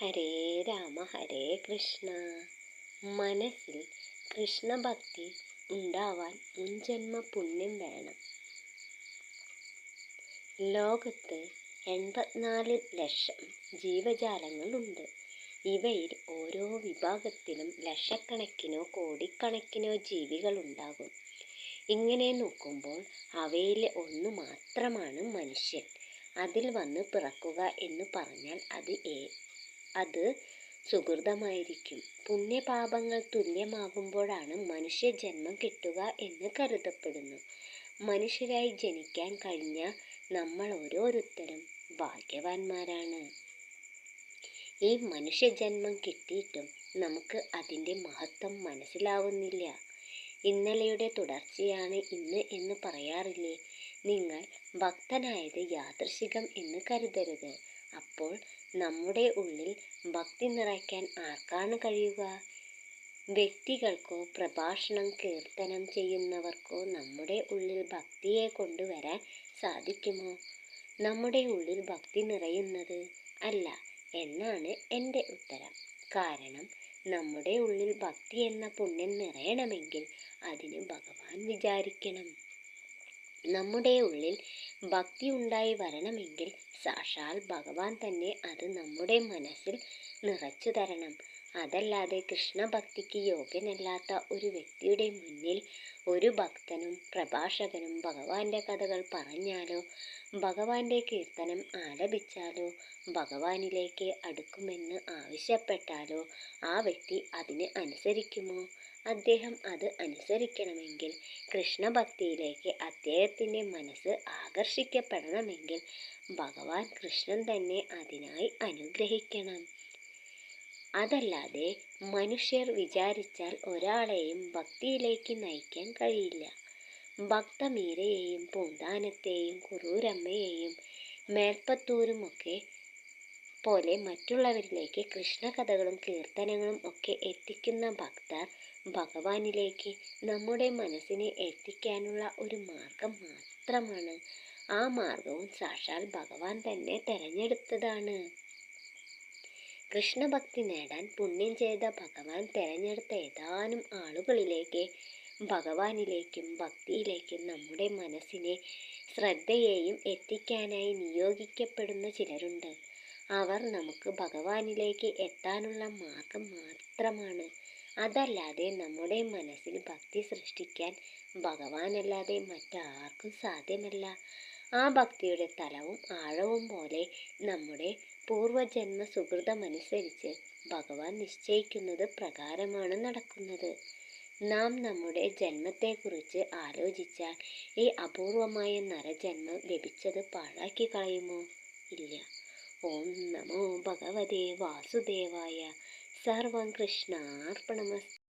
ഹരേ രാമ ഹരേ കൃഷ്ണ. മനസ്സിൽ കൃഷ്ണഭക്തി ഉണ്ടാവാൻ മുൻജന്മ പുണ്യം വേണം. ലോകത്ത് എൺപത്തിനാല് ലക്ഷം ജീവജാലങ്ങളുണ്ട്. ഇവയിൽ ഓരോ വിഭാഗത്തിലും ലക്ഷക്കണക്കിനോ കോടിക്കണക്കിനോ ജീവികളുണ്ടാകും. ഇങ്ങനെ നോക്കുമ്പോൾ അവയിൽ ഒന്ന് മാത്രമാണ് മനുഷ്യൻ. അതിൽ വന്ന് പിറക്കുക എന്ന് പറഞ്ഞാൽ അത് അത് സുഹൃതമായിരിക്കും. പുണ്യപാപങ്ങൾ തുല്യമാകുമ്പോഴാണ് മനുഷ്യജന്മം കിട്ടുക എന്ന് കരുതപ്പെടുന്നു. മനുഷ്യരായി ജനിക്കാൻ കഴിഞ്ഞ നമ്മൾ ഓരോരുത്തരും ഭാഗ്യവാന്മാരാണ്. ഈ മനുഷ്യജന്മം കിട്ടിയിട്ടും നമുക്ക് അതിന്റെ മഹത്വം മനസ്സിലാവുന്നില്ല. ഇന്നലെയുടെ തുടർച്ചയാണ് ഇന്ന് എന്ന് പറയാറില്ലേ? നിങ്ങൾ ഭക്തനായത് യാദൃശികം എന്ന് കരുതരുത്. അപ്പോൾ നമ്മുടെ ഉള്ളിൽ ഭക്തി നിറയ്ക്കാൻ ആർക്കാണ് കഴിയുക? വ്യക്തികൾക്കോ പ്രഭാഷണം കീർത്തനം ചെയ്യുന്നവർക്കോ നമ്മുടെ ഉള്ളിൽ ഭക്തിയെ കൊണ്ടുവരാൻ സാധിക്കുമോ? നമ്മുടെ ഉള്ളിൽ ഭക്തി നിറയുന്നത് അല്ല എന്നാണ് എന്റെ ഉത്തരം. കാരണം നമ്മുടെ ഉള്ളിൽ ഭക്തി എന്ന പുണ്യം നിറയണമെങ്കിൽ അതിന് ഭഗവാൻ വിചാരിക്കണം. നമ്മുടെ ഉള്ളിൽ ഭക്തി ഉണ്ടായി വരണമെങ്കിൽ സാക്ഷാൽ ഭഗവാൻ തന്നെ അത് നമ്മുടെ മനസ്സിൽ നിറച്ചു തരണം അതല്ലാതെ കൃഷ്ണഭക്തിക്ക് യോഗ്യനല്ലാത്ത ഒരു വ്യക്തിയുടെ മുന്നിൽ ഒരു ഭക്തനും പ്രഭാഷകനും ഭഗവാന്റെ കഥകൾ പറഞ്ഞാലോ ഭഗവാന്റെ കീർത്തനം ആലപിച്ചാലോ ഭഗവാനിലേക്ക് അടുക്കുമെന്ന് ആവശ്യപ്പെട്ടാലോ ആ വ്യക്തി അതിന് അനുസരിക്കുമോ? അദ്ദേഹം അത് അനുസരിക്കണമെങ്കിൽ കൃഷ്ണഭക്തിയിലേക്ക് അദ്ദേഹത്തിന്റെ മനസ്സ് ആകർഷിക്കപ്പെടണമെങ്കിൽ ഭഗവാൻ കൃഷ്ണൻ തന്നെ അതിനായി അനുഗ്രഹിക്കണം. അതല്ലാതെ മനുഷ്യർ വിചാരിച്ചാൽ ഒരാളെയും ഭക്തിയിലേക്ക് നയിക്കാൻ കഴിയില്ല. ഭക്തമീരയെയും പൂന്താനത്തെയും കുറൂരമ്മയെയും മേൽപ്പത്തൂരുമൊക്കെ പോലെ മറ്റുള്ളവരിലേക്ക് കൃഷ്ണകഥകളും കീർത്തനങ്ങളും ഒക്കെ എത്തിക്കുന്ന ഭക്തർ ഭഗവാനിലേക്ക് നമ്മുടെ മനസ്സിനെ എത്തിക്കാനുള്ള ഒരു മാർഗം മാത്രമാണ്. ആ മാർഗവും സാക്ഷാൽ ഭഗവാൻ തന്നെ തെരഞ്ഞെടുത്തതാണ്. കൃഷ്ണഭക്തി നേടാൻ പുണ്യം ചെയ്ത ഭഗവാൻ തിരഞ്ഞെടുത്ത ഏതാനും ആളുകളിലേക്ക് ഭഗവാനിലേക്കും ഭക്തിയിലേക്കും നമ്മുടെ മനസ്സിനെ ശ്രദ്ധയെയും എത്തിക്കാനായി നിയോഗിക്കപ്പെടുന്ന ചിലരുണ്ട്. അവർ നമുക്ക് ഭഗവാനിലേക്ക് എത്താനുള്ള മാർഗം മാത്രമാണ്. അതല്ലാതെ നമ്മുടെ മനസ്സിൽ ഭക്തി സൃഷ്ടിക്കാൻ ഭഗവാനല്ലാതെ മറ്റാർക്കും സാധ്യമല്ല. ആ ഭക്തിയുടെ തലവും ആഴവും പോലെ നമ്മുടെ പൂർവജന്മ സുഹൃതമനുസരിച്ച് ഭഗവാൻ നിശ്ചയിക്കുന്നത് പ്രകാരമാണ് നടക്കുന്നത്. നാം നമ്മുടെ ജന്മത്തെക്കുറിച്ച് ആലോചിച്ചാൽ ഈ അപൂർവമായ നരജന്മം ലഭിച്ചത് പാഴാക്കി കളയുമോ? ഇല്ല. ഓം നമോ ഭഗവതേ വാസുദേവായ. സർവം കൃഷ്ണാർപ്പണമസ്തു